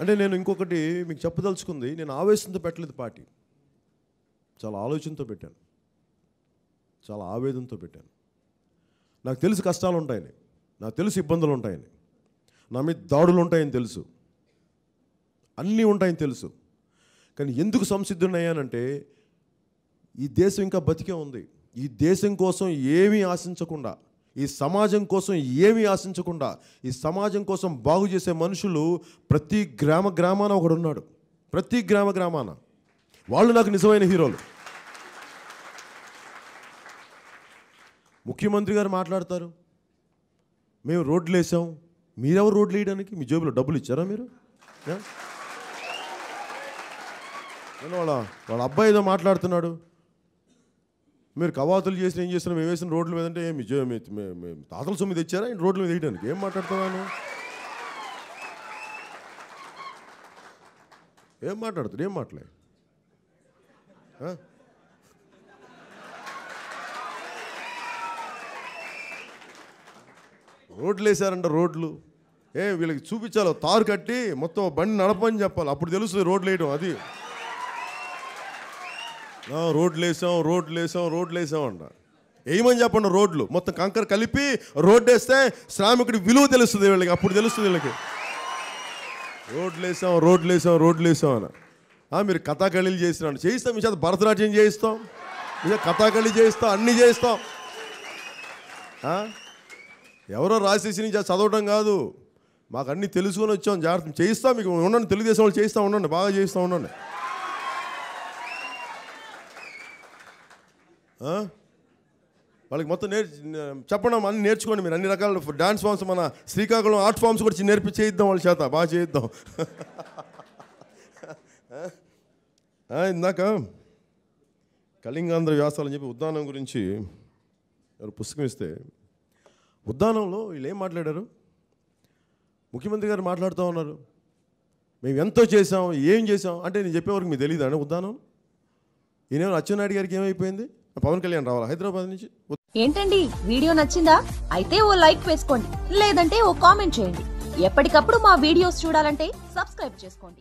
అంటే నేను ఇంకొకటి మీకు చెప్పదలుచుకుంది నేను ఆవేశంతో పెట్టలేదు పార్టీ. చాలా ఆలోచనతో పెట్టాను. చాలా ఆవేదనతో పెట్టాను. నాకు తెలుసు కష్టాలు ఉంటాయని నాకు తెలుసు ఇబ్బందులు ఉంటాయని నా మీద దాడులు ఉంటాయని తెలుసు. అన్నీ ఉంటాయని తెలుసు. కానీ ఎందుకు సంసిద్ధునయ్యానంటే ఈ దేశం ఇంకా బతికే ఉంది. ఈ దేశం కోసం ఏమీ ఆశించకుండా ఈ సమాజం కోసం ఏమీ ఆశించకుండా ఈ సమాజం కోసం బాగు చేసే మనుషులు ప్రతి గ్రామ గ్రామాన ఒకడున్నాడు. ప్రతి గ్రామ గ్రామాన. వాళ్ళు నాకు నిజమైన హీరోలు. ముఖ్యమంత్రి గారు మాట్లాడతారు. మేము రోడ్లు వేసాం. మీరెవరు రోడ్లు వేయడానికి? మీ జేబులో డబ్బులు ఇచ్చారా మీరు? నేను వాళ్ళ వాళ్ళ అబ్బాయి ఏదో మాట్లాడుతున్నాడు. మీరు కవాతులు చేసిన ఏం చేసిన మేము వేసిన రోడ్ల మీద అంటే ఏమి తాతల సొమ్మి తెచ్చారా? రోడ్ల మీద వేయడానికి ఏం మాట్లాడుతున్నాను ఏం మాట్లాడుతుంది ఏం మాట్లాడే రోడ్లు వేసారంట రోడ్లు. ఏ వీళ్ళకి చూపించాలి తారు కట్టి మొత్తం బండి నడపని చెప్పాలి. అప్పుడు తెలుస్తుంది రోడ్లు వేయడం అది. రోడ్లు వేసాం రోడ్లు వేసాం రోడ్లు వేసాం అంట వేయమని చెప్పండి రోడ్లు? మొత్తం కంకర కలిపి రోడ్డు వేస్తే శ్రామికుడి విలువ తెలుస్తుంది వీళ్ళకి అప్పుడు తెలుస్తుంది వీళ్ళకి. రోడ్లు వేసాం రోడ్లు వేసాం రోడ్లు వేసాం అని ఆ, మీరు కథాకళీలు చేసినాడు చేయిస్తాం మీ చేత భరతనాట్యం చేయిస్తాం మీ కథాకళి చేయిస్తాం అన్నీ చేయిస్తాం. ఎవరో రాసేసి నుంచి చదవటం కాదు. మాకు అన్నీ తెలుసుకొని వచ్చాం జాగ్రత్త. చేయిస్తాం మీకు ఉండండి తెలుగుదేశం వాళ్ళు చేయిస్తూ ఉండండి బాగా చేయిస్తూ ఉండండి. వాళ్ళకి మొత్తం నేర్చి చెప్పడం అన్ని నేర్చుకోండి మీరు. అన్ని రకాల డాన్స్ ఫామ్స్ మన శ్రీకాకుళం ఆర్ట్ ఫామ్స్ కూడా నేర్పి చేయిద్దాం వాళ్ళ చేత. బాగా చేయిద్దాం. ఇందాక కళింగాంధ్ర వ్యాసాలని చెప్పి ఉద్దానం గురించి ఎవరు పుస్తకం ఇస్తే ఉద్దానంలో వీళ్ళు ఏం మాట్లాడారు? ముఖ్యమంత్రి గారు మాట్లాడుతూ ఉన్నారు. మేము ఎంతో చేసాం ఏం చేసాం అంటే నేను చెప్పేవరకు మీకు తెలియదు అండి ఉద్దానం? ఈయనేమో అచ్చెన్నాయుడు గారికి ఏమైపోయింది? పవన్ కళ్యాణ్ రావాలా హైదరాబాద్ నుంచి? ఏంటండి? వీడియో నచ్చిందా? అయితే ఓ లైక్ వేసుకోండి. లేదంటే ఓ కామెంట్ చేయండి. ఎప్పటికప్పుడు మా వీడియోస్ చూడాలంటే సబ్స్క్రైబ్ చేసుకోండి.